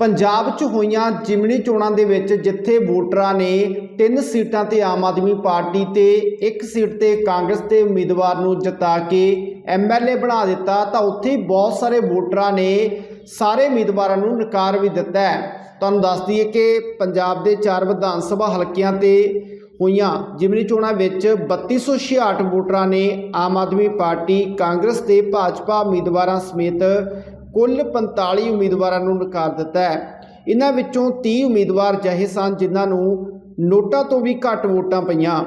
ਪੰਜਾਬ 'ਚ ਹੋਈਆਂ ਜਿਮਣੀ ਚੋਣਾਂ ਦੇ ਵਿੱਚ ਜਿੱਥੇ ਵੋਟਰਾਂ ਨੇ ਤਿੰਨ ਸੀਟਾਂ ਤੇ ਆਮ ਆਦਮੀ ਪਾਰਟੀ ਤੇ ਇੱਕ ਸੀਟ ਤੇ ਕਾਂਗਰਸ ਦੇ ਉਮੀਦਵਾਰ ਨੂੰ ਜਿਤਾ ਕੇ ਐਮਐਲਏ ਬਣਾ ਦਿੱਤਾ, ਤਾਂ ਉੱਥੇ ਹੀ ਬਹੁਤ ਸਾਰੇ ਵੋਟਰਾਂ ਨੇ ਸਾਰੇ ਉਮੀਦਵਾਰਾਂ ਨੂੰ ਨਕਾਰ ਵੀ ਦਿੱਤਾ ਹੈ। ਤੁਹਾਨੂੰ ਦੱਸ ਦਈਏ ਕਿ ਪੰਜਾਬ ਦੇ ਚਾਰ ਵਿਧਾਨ ਸਭਾ ਹਲਕਿਆਂ ਤੇ ਹੋਈਆਂ ਜਿਮਨੀ ਚੋਣਾਂ ਵਿੱਚ 3266 ਵੋਟਰਾਂ ਨੇ ਆਮ ਆਦਮੀ ਪਾਰਟੀ, ਕਾਂਗਰਸ ਤੇ ਭਾਜਪਾ ਉਮੀਦਵਾਰਾਂ ਸਮੇਤ ਕੁੱਲ 45 ਉਮੀਦਵਾਰਾਂ ਨੂੰ ਨਕਾਰ ਦਿੱਤਾ ਹੈ। ਇਹਨਾਂ ਵਿੱਚੋਂ 30 ਉਮੀਦਵਾਰ ਅਜਿਹੇ ਸਨ ਜਿਨ੍ਹਾਂ ਨੂੰ ਨੋਟਾਂ ਤੋਂ ਵੀ ਘੱਟ ਵੋਟਾਂ ਪਈਆਂ।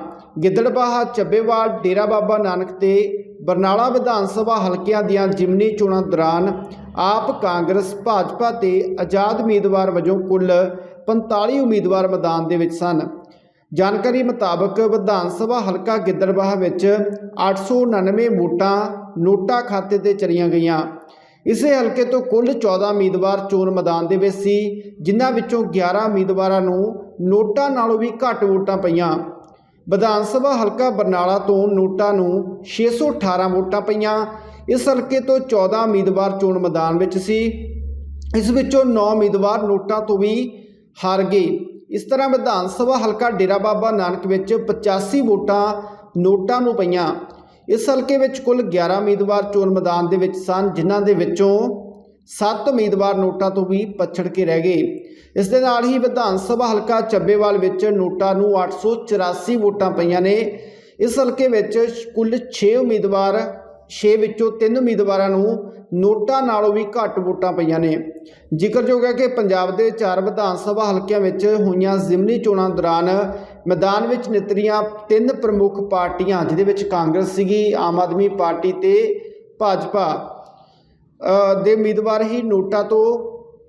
ਗਿੱਦੜਬਾਹਾ, ਚੱਬੇਵਾਲ, ਡੇਰਾ ਬਾਬਾ ਨਾਨਕ ਤੇ ਬਰਨਾਲਾ ਵਿਧਾਨ ਸਭਾ ਹਲਕਿਆਂ ਦੀਆਂ ਜਿਮਨੀ ਚੋਣਾਂ ਦੌਰਾਨ ਆਪ ਕਾਂਗਰਸ, ਭਾਜਪਾ ਤੇ ਆਜ਼ਾਦ ਉਮੀਦਵਾਰ ਵਜੋਂ ਕੁੱਲ 45 ਉਮੀਦਵਾਰ ਮੈਦਾਨ ਦੇ ਵਿੱਚ ਸਨ। ਜਾਣਕਾਰੀ ਮੁਤਾਬਕ ਵਿਧਾਨ ਸਭਾ ਹਲਕਾ ਗਿੱਦੜਬਾਹਾ ਵਿੱਚ 899 ਵੋਟਾਂ ਨੋਟਾ ਖਾਤੇ ਤੇ ਚਲੀਆਂ ਗਈਆਂ। ਇਸੇ ਹਲਕੇ ਤੋਂ ਕੁੱਲ 14 ਉਮੀਦਵਾਰ ਚੋਣ ਮੈਦਾਨ ਦੇ ਵਿੱਚ ਸੀ, ਜਿਨ੍ਹਾਂ ਵਿੱਚੋਂ 11 ਉਮੀਦਵਾਰਾਂ ਨੂੰ ਨੋਟਾਂ ਨਾਲੋਂ ਵੀ ਘੱਟ ਵੋਟਾਂ ਪਈਆਂ। ਵਿਧਾਨ ਸਭਾ ਹਲਕਾ ਬਰਨਾਲਾ ਤੋਂ ਨੋਟਾਂ ਨੂੰ 618 ਵੋਟਾਂ ਪਈਆਂ। ਇਸ ਹਲਕੇ ਤੋਂ 14 ਉਮੀਦਵਾਰ ਚੋਣ ਮੈਦਾਨ ਵਿੱਚ ਸੀ। ਇਸ ਵਿੱਚੋਂ 9 ਉਮੀਦਵਾਰ ਨੋਟਾਂ ਤੋਂ ਵੀ ਹਾਰ ਗਏ। ਇਸ ਤਰ੍ਹਾਂ ਵਿਧਾਨ ਸਭਾ ਹਲਕਾ ਡੇਰਾ ਬਾਬਾ ਨਾਨਕ ਵਿੱਚ 85 ਵੋਟਾਂ ਨੋਟਾਂ ਨੂੰ ਪਈਆਂ। ਇਸ ਹਲਕੇ ਵਿੱਚ ਕੁੱਲ 11 ਉਮੀਦਵਾਰ ਚੋਣ ਮੈਦਾਨ ਦੇ ਵਿੱਚ ਸਨ, ਜਿਨ੍ਹਾਂ ਦੇ ਵਿੱਚੋਂ 7 ਉਮੀਦਵਾਰ ਨੋਟਾਂ ਤੋਂ ਵੀ ਪਛੜ ਕੇ ਰਹਿ ਗਏ। ਇਸ ਦੇ ਨਾਲ ਹੀ ਵਿਧਾਨ ਸਭਾ ਹਲਕਾ ਚੱਬੇਵਾਲ ਵਿੱਚ ਨੋਟਾਂ ਨੂੰ 884 ਵੋਟਾਂ ਪਈਆਂ ਨੇ। ਇਸ ਹਲਕੇ ਵਿੱਚ ਕੁੱਲ 6 ਉਮੀਦਵਾਰ 6 ਵਿੱਚੋਂ 3 ਉਮੀਦਵਾਰਾਂ ਨੂੰ ਨੋਟਾਂ ਨਾਲੋਂ ਵੀ ਘੱਟ ਵੋਟਾਂ ਪਈਆਂ ਨੇ। ਜ਼ਿਕਰਯੋਗ ਹੈ ਕਿ ਪੰਜਾਬ ਦੇ ਚਾਰ ਵਿਧਾਨ ਸਭਾ ਹਲਕਿਆਂ ਵਿੱਚ ਹੋਈਆਂ ਜ਼ਿਮਨੀ ਚੋਣਾਂ ਦੌਰਾਨ ਮੈਦਾਨ ਵਿੱਚ ਨਿਤਰੀਆਂ ਤਿੰਨ ਪ੍ਰਮੁੱਖ ਪਾਰਟੀਆਂ, ਜਿਹਦੇ ਵਿੱਚ ਕਾਂਗਰਸ ਸੀਗੀ, ਆਮ ਆਦਮੀ ਪਾਰਟੀ ਤੇ ਭਾਜਪਾ ਦੇ ਉਮੀਦਵਾਰ ਹੀ ਨੋਟਾਂ ਤੋਂ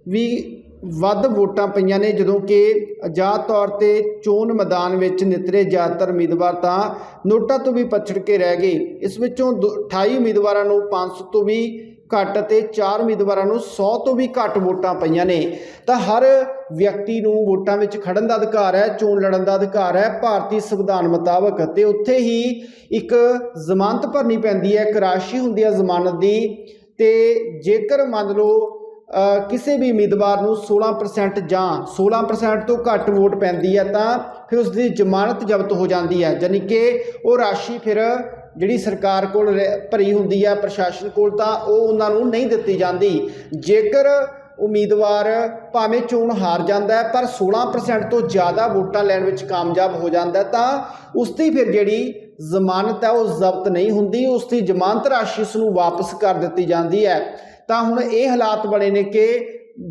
ਵੀ ਵੱਧ ਵੋਟਾਂ ਪਈਆਂ ਨੇ। ਜਦੋਂ ਕਿ ਆਜ਼ਾਦ ਤੌਰ ਤੇ ਚੋਣ ਮੈਦਾਨ ਵਿੱਚ ਨਿਤਰੇ ਜ਼ਿਆਦਾਤਰ ਉਮੀਦਵਾਰ ਤਾਂ ਨੋਟਾਂ ਤੋਂ ਵੀ ਪਛੜ ਕੇ ਰਹਿ ਗਏ। ਇਸ ਵਿੱਚੋਂ ਦੋ- 28 ਉਮੀਦਵਾਰਾਂ ਨੂੰ 500 ਤੋਂ ਵੀ ਘੱਟ ਅਤੇ 4 ਉਮੀਦਵਾਰਾਂ ਨੂੰ 100 ਤੋਂ ਵੀ ਘੱਟ ਵੋਟਾਂ ਪਈਆਂ ਨੇ। ਤਾਂ ਹਰ ਵਿਅਕਤੀ ਨੂੰ ਵੋਟਾਂ ਵਿੱਚ ਖੜਨ ਦਾ ਅਧਿਕਾਰ ਹੈ, ਚੋਣ ਲੜਨ ਦਾ ਅਧਿਕਾਰ ਹੈ, ਭਾਰਤੀ ਸੰਵਿਧਾਨ ਮੁਤਾਬਕ। ਤੇ ਉੱਥੇ ਹੀ ਇੱਕ ਜ਼ਮਾਨਤ ਭਰਨੀ ਪੈਂਦੀ ਹੈ। ਇੱਕ ਰਾਸ਼ੀ ਹੁੰਦੀ ਹੈ ਜ਼ਮਾਨਤ ਦੀ। ਤੇ ਜੇਕਰ ਮੰਨ ਲਓ ਕਿਸੇ ਵੀ ਉਮੀਦਵਾਰ ਨੂੰ 16% ਜਾਂ 16% ਤੋਂ ਘੱਟ ਵੋਟ ਪੈਂਦੀ ਹੈ ਤਾਂ ਫਿਰ ਉਸ ਦੀ ਜ਼ਮਾਨਤ ਜ਼ਬਤ ਹੋ ਜਾਂਦੀ ਹੈ। ਯਾਨੀ ਕਿ ਉਹ ਰਾਸ਼ੀ ਫਿਰ ਜਿਹੜੀ ਸਰਕਾਰ ਕੋਲ ਰਹਿ- ਭਰੀ ਹੁੰਦੀ ਹੈ ਪ੍ਰਸ਼ਾਸਨ ਕੋਲ ਤਾਂ ਉਹ ਉਹਨਾਂ ਨੂੰ ਨਹੀਂ ਦਿੱਤੀ ਜਾਂਦੀ। ਜੇਕਰ ਉਮੀਦਵਾਰ ਭਾਵੇਂ ਚੋਣ ਹਾਰ ਜਾਂਦਾ ਹੈ, ਪਰ 16% ਤੋਂ ਜ਼ਿਆਦਾ ਵੋਟਾਂ ਲੈਣ ਵਿੱਚ ਕਾਮਯਾਬ ਹੋ ਜਾਂਦਾ ਤਾਂ ਉਸ ਦੀ ਫਿਰ ਜਿਹੜੀ ਜ਼ਮਾਨਤ ਹੈ, ਉਹ ਜ਼ਬਤ ਨਹੀਂ ਹੁੰਦੀ ਉਸ ਦੀ ਜ਼ਮਾਨਤ ਰਾਸ਼ੀ ਉਸ ਨੂੰ ਵਾਪਸ ਕਰ ਦਿੱਤੀ ਜਾਂਦੀ ਹੈ। ਤਾਂ ਹੁਣ ਇਹ ਹਾਲਾਤ ਬਣੇ ਨੇ ਕਿ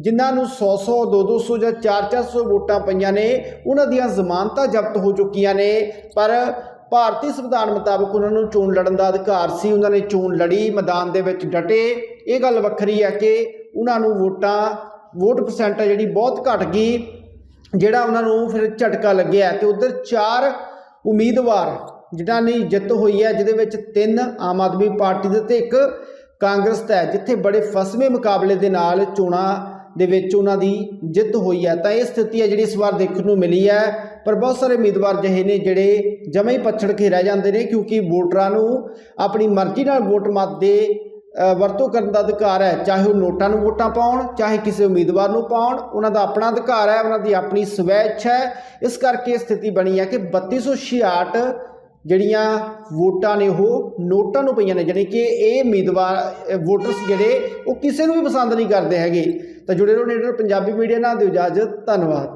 ਜਿਨ੍ਹਾਂ ਨੂੰ 100-100 200 ਜਾਂ 4-400 ਵੋਟਾਂ ਪਈਆਂ ਨੇ, ਉਹਨਾਂ ਦੀਆਂ ਜ਼ਮਾਨਤਾਂ ਜ਼ਬਤ ਹੋ ਚੁੱਕੀਆਂ ਨੇ। ਪਰ ਭਾਰਤੀ ਸੰਵਿਧਾਨ ਮੁਤਾਬਕ ਉਹਨਾਂ ਨੂੰ ਚੋਣ ਲੜਨ ਦਾ ਅਧਿਕਾਰ ਸੀ, ਉਹਨਾਂ ਨੇ ਚੋਣ ਲੜੀ, ਮੈਦਾਨ ਦੇ ਵਿੱਚ ਡਟੇ। ਇਹ ਗੱਲ ਵੱਖਰੀ ਹੈ ਕਿ ਉਹਨਾਂ ਨੂੰ ਵੋਟਾਂ, ਵੋਟ ਪਰਸੈਂਟ ਜਿਹੜੀ ਬਹੁਤ ਘਟ ਗਈ, ਜਿਹੜਾ ਉਹਨਾਂ ਨੂੰ ਫਿਰ ਝਟਕਾ ਲੱਗਿਆ ਤੇ ਉਧਰ ਚਾਰ ਉਮੀਦਵਾਰ ਜਿਨ੍ਹਾਂ ਦੀ ਜਿੱਤ ਹੋਈ ਹੈ, ਜਿਹਦੇ ਵਿੱਚ ਤਿੰਨ ਆਮ ਆਦਮੀ ਪਾਰਟੀ ਦੇ ਤੇ ਇੱਕ ਕਾਂਗਰਸ ਦਾ ਜਿੱਥੇ ਬੜੇ ਫਸਵੇਂ ਮੁਕਾਬਲੇ ਦੇ ਨਾਲ ਚੋਣਾਂ ਦੇ ਵਿੱਚ ਉਹਨਾਂ ਦੀ ਜਿੱਤ ਹੋਈ ਹੈ। ਤਾਂ ਇਹ ਸਥਿਤੀ ਹੈ ਜਿਹੜੀ ਇਸ ਵਾਰ ਦੇਖਣ ਨੂੰ ਮਿਲੀ ਹੈ, ਪਰ ਬਹੁਤ ਸਾਰੇ ਉਮੀਦਵਾਰ ਜਿਹੇ ਨੇ ਜਿਹੜੇ ਜਮੇ ਹੀ ਪਛੜ ਕੇ ਰਹਿ ਜਾਂਦੇ ਨੇ, ਕਿਉਂਕਿ ਵੋਟਰਾਂ ਨੂੰ ਆਪਣੀ ਮਰਜ਼ੀ ਨਾਲ ਵੋਟ ਮਤ ਦੇ ਵਰਤੋਂ ਕਰਨ ਦਾ ਅਧਿਕਾਰ ਹੈ। ਚਾਹੇ ਉਹ ਨੋਟਾਂ ਨੂੰ ਵੋਟਾਂ ਪਾਉਣ, ਚਾਹੇ ਕਿਸੇ ਉਮੀਦਵਾਰ ਨੂੰ ਪਾਉਣ, ਉਹਨਾਂ ਦਾ ਆਪਣਾ ਅਧਿਕਾਰ ਹੈ, ਉਹਨਾਂ ਦੀ ਆਪਣੀ ਸਵੈ ਇੱਛਾ ਹੈ। ਇਸ ਕਰਕੇ ਇਹ ਸਥਿਤੀ ਬਣੀ ਹੈ ਕਿ 3266 ਜਿਹੜੀਆਂ ਵੋਟਾਂ ਨੇ ਉਹ ਨੋਟਾਂ ਨੂੰ ਪਈਆਂ ਨੇ ਜਾਣੀ ਕਿ ਇਹ ਉਮੀਦਵਾਰ ਅ, ਵੋਟਰਸ ਜਿਹੜੇ ਉਹ ਕਿਸੇ ਨੂੰ ਵੀ ਪਸੰਦ ਨਹੀਂ ਕਰਦੇ ਹੈਗੇ। ਤਾਂ ਜੁੜੇ ਰਹੋ ਨੇੜੇ ਪੰਜਾਬੀ ਮੀਡੀਆ ਨਾਲ ਦਿਓ ਇਜਾਜ਼ਤ ਧੰਨਵਾਦ।